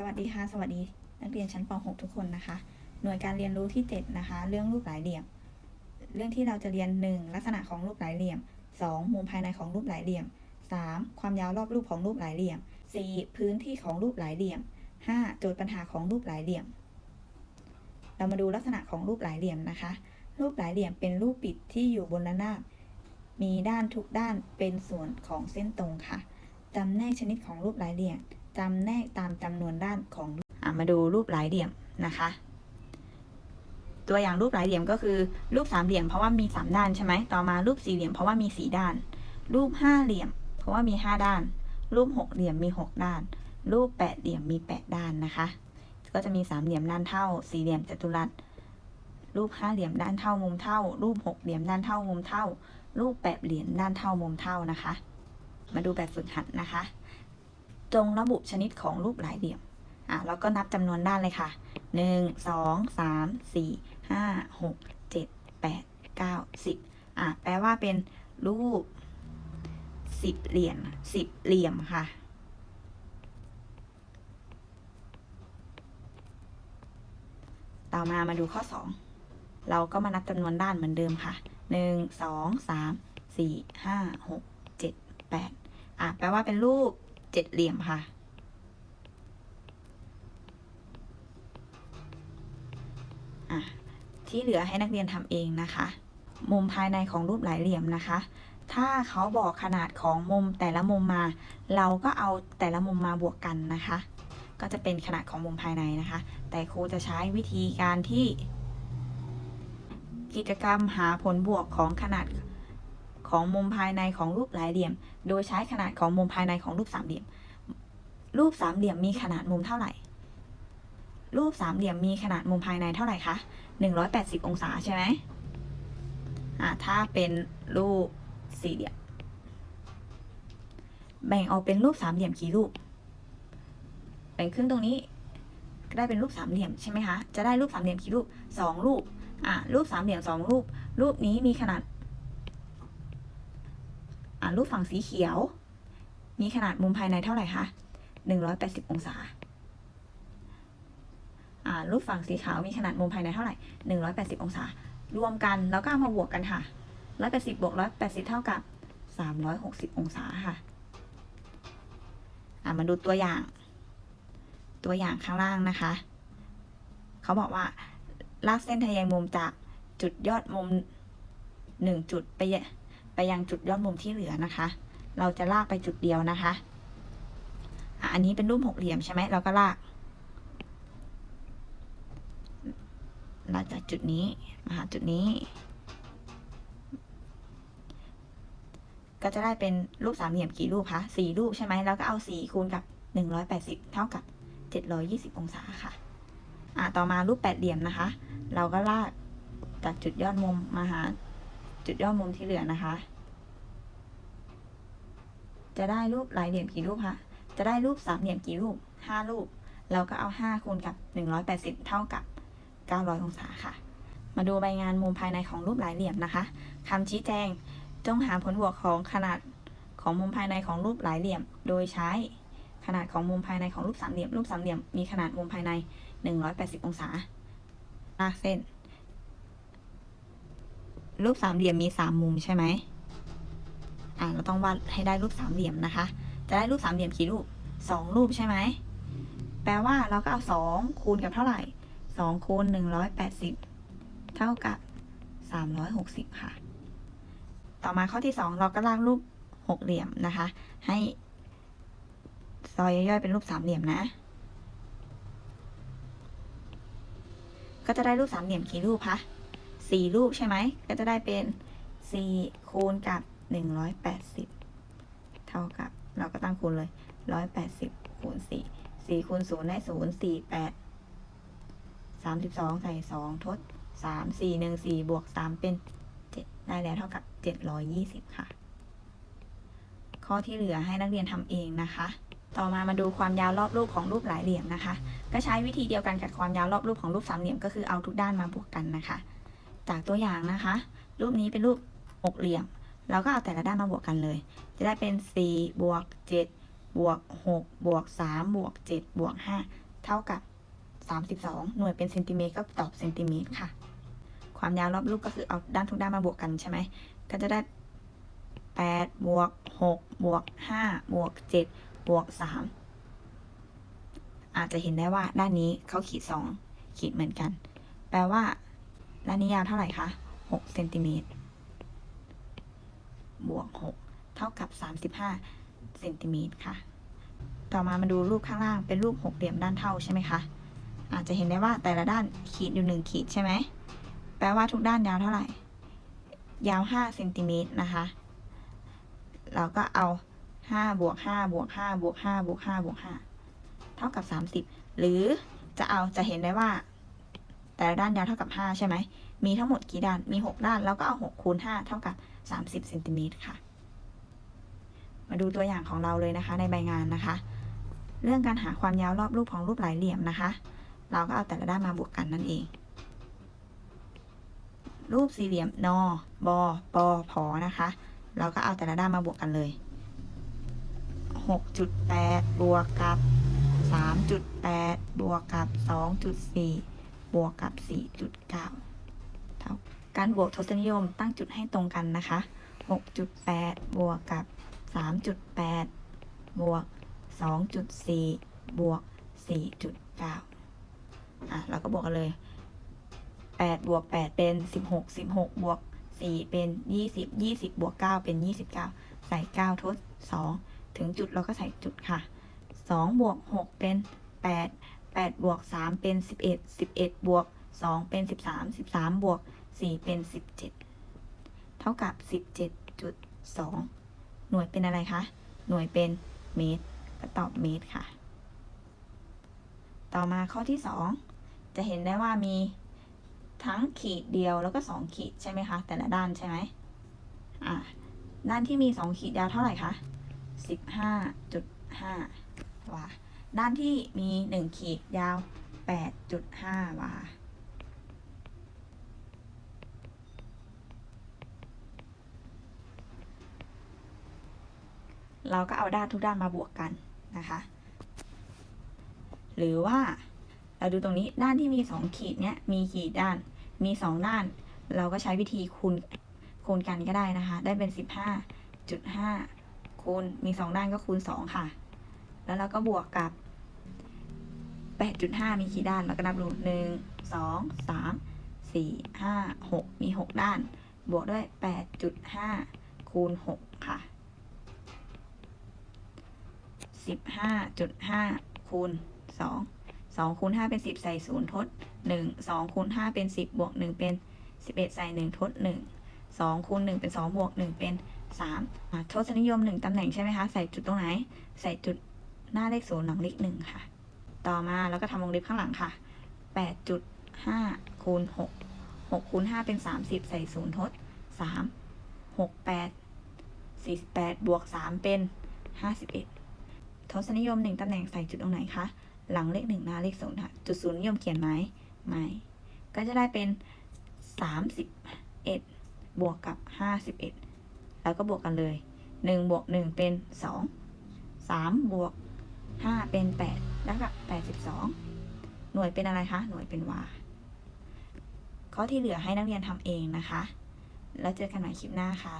สวัสดีค่ะ สวัสดี นักเรียนชั้นป .6 ทุกคนนะคะ หน่วยการเรียนรู้ที่ 7 นะคะ เรื่องรูปหลายเหลี่ยม เรื่องที่เราจะเรียน 1. ลักษณะของรูปหลายเหลี่ยม 2. มุมภายในของรูปหลายเหลี่ยม 3. ความยาวรอบรูปของรูปหลายเหลี่ยม 4. พื้นที่ของรูปหลายเหลี่ยม 5. โจทย์ปัญหาของรูปหลายเหลี่ยม เรามาดูลักษณะของรูปหลายเหลี่ยมนะคะ รูปหลายเหลี่ยมเป็นรูปปิดที่อยู่บนระนาบ มีด้านทุกด้านเป็นส่วนของเส้นตรงค่ะจำแนกชนิดของรูปหลายเหลี่ยม จำแนกตามจำนวนด้านของอมาดูรูปหลายเหลี่ยมนะคะ ตัวอย่างรูปหลายเหลี่ยมก็คือ รูปสามเหลี่ยมเพราะว่ามีสามด้านใช่ไหมต่อมารูปสี่เหลี่ยมเพราะว่ามีสี่ด้าน รูปห้าเหลี่ยม เพราะว่ามีห้าด้าน รูปหกเหลี่ยมมีหกด้าน รูปแปดเหลี่ยมมีแปดด้านนะคะ ก็จะมีสามเหลี่ยมด้านเท่า สี่เหลี่ยมจัตุรัส รูปห้าเหลี่ยมด้านเท่ามุมเท่า รูปหกเหลี่ยมด้านเท่ามุมเท่า รูปแปดเหลี่ยมด้านเท่ามุมเท่านะคะ มาดูแบบฝึกหัดนะคะ จงระบุชนิดของรูปหลายเหลี่ยม อะ แล้วก็นับจำนวนด้านเลยค่ะหนึ่งสองสามสี่ห้าหกเจ็ดแปดเก้าสิบอะ แปลว่าเป็นรูปสิบเหลี่ยมสิบเหลี่ยมค่ะ ต่อมามาดูข้อสองเราก็มานับจำนวนด้านเหมือนเดิมค่ะหนึ่งสองสามสี่ห้าหกเจ็ดแปดอะ แปลว่าเป็นรูป เจ็ดเหลี่ยมค่ะ ที่เหลือให้นักเรียนทำเองนะคะ มุมภายในของรูปหลายเหลี่ยมนะคะ ถ้าเขาบอกขนาดของมุมแต่ละมุมมา เราก็เอาแต่ละมุมมาบวกกันนะคะ ก็จะเป็นขนาดของมุมภายในนะคะ แต่ครูจะใช้วิธีการที่ กิจกรรมหาผลบวกของขนาด ของมุมภายในของรูปหลายเหลี่ยม โดยใช้ขนาดของมุมภายในของรูปสามเหลี่ยม รูปสามเหลี่ยมมีขนาดมุมเท่าไหร่ รูปสามเหลี่ยมมีขนาดมุมภายในเท่าไหร่คะหนึ่งร้อยแปดสิบองศาใช่ไหมอ่าถ้าเป็นรูปสี่เหลี่ยม แบ่งออกเป็นรูปสามเหลี่ยมกี่รูป แบ่งครึ่งตรงนี้ก็ได้เป็นรูปสามเหลี่ยมใช่ไหมคะ จะได้รูปสามเหลี่ยมกี่รูปสองรูป อ่ารูปสามเหลี่ยมสองรูป รูปนี้มีขนาด รูปฝั่งสีเขียว มีขนาดมุมภายในเท่าไหร่คะหนึ่งร้อยแปดสิบองศาอ่ารูปฝั่งสีขาวมีขนาดมุมภายในเท่าไหร่หนึ่งร้อยแปดสิบองศา รวมกันแล้วก็มาบวกกันค่ะร้อยแปดสิบบวกร้อยแปดสิบเท่ากับสามร้อยหกสิบองศาค่ะอ่ามาดูตัวอย่าง ตัวอย่างข้างล่างนะคะ เขาบอกว่าลากเส้นทะแยงมุมจากจุดยอดมุมหนึ่งจุดไปย ไปยังจุดยอดมุมที่เหลือนะคะ เราจะลากไปจุดเดียวนะคะอันนี้เป็นรูปหกเหลี่ยมใช่ไหมเราก็ลากลากจากจุดนี้มาหาจุดนี้ ก็จะได้เป็นรูปสามเหลี่ยมกี่รูปคะสี่รูปใช่ไหมแล้วก็เอาสี่คูณกับหนึ่งร้อยแปดสิบเท่ากับเจ็ดร้อยี่สิบองศาค่ะอะ ต่อมารูปแปดเหลี่ยมนะคะ เราก็ลากจากจุดยอดมุมมาหา จุดยอดมุมที่เหลือนะคะ จะได้รูปหลายเหลี่ยมกี่รูปคะ จะได้รูปสามเหลี่ยมกี่รูปห้ารูป เราก็เอาห้าคูณกับหนึ่งร้อยแปดสิบเท่ากับเก้าร้อยองศาค่ะ มาดูใบงานมุมภายในของรูปหลายเหลี่ยมนะคะคำชี้แจงจงหาผลบวกของขนาดของมุมภายในของรูปหลายเหลี่ยม โดยใช้ขนาดของมุมภายในของรูปสามเหลี่ยม รูปสามเหลี่ยมมีขนาดมุมภายใน 180 องศาลากเส้น รูปสามเหลี่ยมมีสามมุมใช่ไหมอ่าเราต้องวาดให้ได้รูปสามเหลี่ยมนะคะ จะได้รูปสามเหลี่ยมกี่รูปสองรูปใช่ไหม แปลว่าเราก็เอาสองคูณกับเท่าไหร่สองคูณหนึ่งร้อยแปดสิบเท่ากับสามร้อยหกสิบค่ะ ต่อมาข้อที่สองเราก็ลากรูปหกเหลี่ยมนะคะ ให้ซอยย่อยๆเป็นรูปสามเหลี่ยมนะ ก็จะได้รูปสามเหลี่ยมกี่รูปคะ สี่รูปใช่ไหม ก็จะได้เป็นสี่คูณกับหนึ่งร้อยแปดสิบเท่ากับ เราก็ตั้งคูณเลยร้อยแปดสิบคูณสี่สี่คูณศูนย์ได้ศูนย์สี่แปดสามสิบสองใส่สองทดสามสี่หนึ่งสี่บวกสามเป็นเจ็ดได้แล้วเท่ากับเจ็ดร้อยยี่สิบค่ะ ข้อที่เหลือให้นักเรียนทำเองนะคะ ต่อมามาดูความยาวรอบรูปของรูปหลายเหลี่ยมนะคะ ก็ใช้วิธีเดียวกันกับความยาวรอบรูปของรูปสามเหลี่ยมก็คือเอาทุกด้านมาบวกกันนะคะ จากตัวอย่างนะคะ รูปนี้เป็นรูปหกเหลี่ยม เราก็เอาแต่ละด้านมาบวกกันเลย จะได้เป็น 4 บวก 7 บวก 6 บวก 3 บวก 7 บวก 5 เท่ากับสามสิบสองหน่วยเป็นเซนติเมตรก็ตอบเซนติเมตรค่ะ ความยาวรอบลูกก็คือเอาด้านทุกด้านมาบวกกันใช่ไหม ก็จะได้แปดบวกหกบวกห้าบวกเจ็ดบวกสามอาจจะเห็นได้ว่าด้านนี้เขาขีดสองขีดเหมือนกัน แปลว่า ด้านนี้ยาวเท่าไหร่คะหกเซนติเมตรบวกหกเท่ากับสามสิบห้าเซนติเมตรค่ะ ต่อมามาดูรูปข้างล่างเป็นรูปหกเหลี่ยมด้านเท่าใช่ไหมคะ อาจจะเห็นได้ว่าแต่ละด้านขีดอยู่หนึ่งขีดใช่ไหม แปลว่าทุกด้านยาวเท่าไหร่ ยาวห้าเซนติเมตรนะคะ เราก็เอาห้าบวกห้าบวกห้าบวกห้าบวกห้าบวกห้าเท่ากับสามสิบหรือจะเอาจะเห็นได้ว่า แต่ละด้านยาวเท่ากับห้าใช่ไหม มีทั้งหมดกี่ด้าน มีหกด้าน แล้วก็เอาหกคูณห้าเท่ากับสามสิบเซนติเมตรค่ะ มาดูตัวอย่างของเราเลยนะคะ ในใบงานนะคะ เรื่องการหาความยาวรอบรูปของรูปหลายเหลี่ยมนะคะ เราก็เอาแต่ละด้านมาบวกกันนั่นเอง รูปสี่เหลี่ยมนบปพนะคะ เราก็เอาแต่ละด้านมาบวกกันเลย 6.8 บวกกับ 3.8 บวกกับ 2.4 บวกกับ 4.9 เท่าการบวกทศนิยมตั้งจุดให้ตรงกันนะคะ 6.8 บวกกับ 3.8 บวก 2.4 บวก 4.9 อะ เราก็บวกกันเลยแปดบวกแปดเป็นสิบหกสิบหกบวกสี่เป็นยี่สิบยี่สิบบวกเก้าเป็นยี่สิบเก้าใส่เก้าทดสองถึงจุดเราก็ใส่จุดค่ะสองบวกหกเป็นแปดแปดบวกสามเป็นสิบเอ็ดสิบเอ็ดบวกสองเป็นสิบสามสิบสามบวกสี่เป็นสิบเจ็ดเท่ากับสิบเจ็ดจุดสองหน่วยเป็นอะไรคะ หน่วยเป็นเมตร ก็ตอบเมตรค่ะ ต่อมาข้อที่สองจะเห็นได้ว่ามีทั้งขีดเดียวแล้วก็สองขีดใช่ไหมคะ แต่ละด้านใช่ไหมอ่าด้านที่มีสองขีดยาวเท่าไหร่คะสิบห้าจุ ด้านที่มีหนึ่งขีดยาวแปดจุดห้าวา เราก็เอาด้านทุกด้านมาบวกกันนะคะ หรือว่าเราดูตรงนี้ด้านที่มีสองขีดเนี้ยมีกี่ด้าน มีสองด้าน เราก็ใช้วิธีคูณคูณกันก็ได้นะคะ ได้เป็นสิบห้าจุดห้าคูณมีสองด้านก็คูณสองค่ะ แล้วเราก็บวกกับ แปดจุดห้ามีกี่ด้านเราก็นับดูหนึ่งสองสามสี่ห้าหกมีหกด้าน บวกด้วยแปดจุดห้าคูณหกค่ะสิบห้าจุดห้าคูณสองสองคูณห้าเป็นสิบใส่ศูนย์ทดหนึ่งสองคูณห้าเป็นสิบบวกหนึ่งเป็นสิบเอ็ดใส่หนึ่งทดหนึ่งสองคูณหนึ่งเป็นสองบวกหนึ่งเป็นสามอะทศนิยมหนึ่งตำแหน่งใช่ไหมคะ ใส่จุดตรงไหน ใส่จุดหน้าเลขศูนย์หลังเลขหนึ่งค่ะ ต่อมาแล้วก็ทำวงเล็บข้างหลังค่ะแปดจุดห้าคูณหกหกคูณห้าเป็นสามสิบใส่ศูนย์ทดสามหกแปดสี่สิบแปดบวกสามเป็นห้าสิบเอ็ดทศนิยมหนึ่งตำแหน่งใส่จุดตรงไหนคะ หลังเลขหนึ่งหน้าเลขศูนย์ค่ะ จุดศูนย์นิยมเขียนไหมไม่ ก็จะได้เป็นสามสิบเอ็ดบวกกับห้าสิบเอ็ดแล้วก็บวกกันเลยหนึ่งบวกหนึ่งเป็นสองสามบวกห้าเป็นแปด แล้วกับแปดสิบสองหน่วยเป็นอะไรคะ หน่วยเป็นวา ข้อที่เหลือให้นักเรียนทำเองนะคะ แล้วเจอกันใหม่คลิปหน้าค่ะ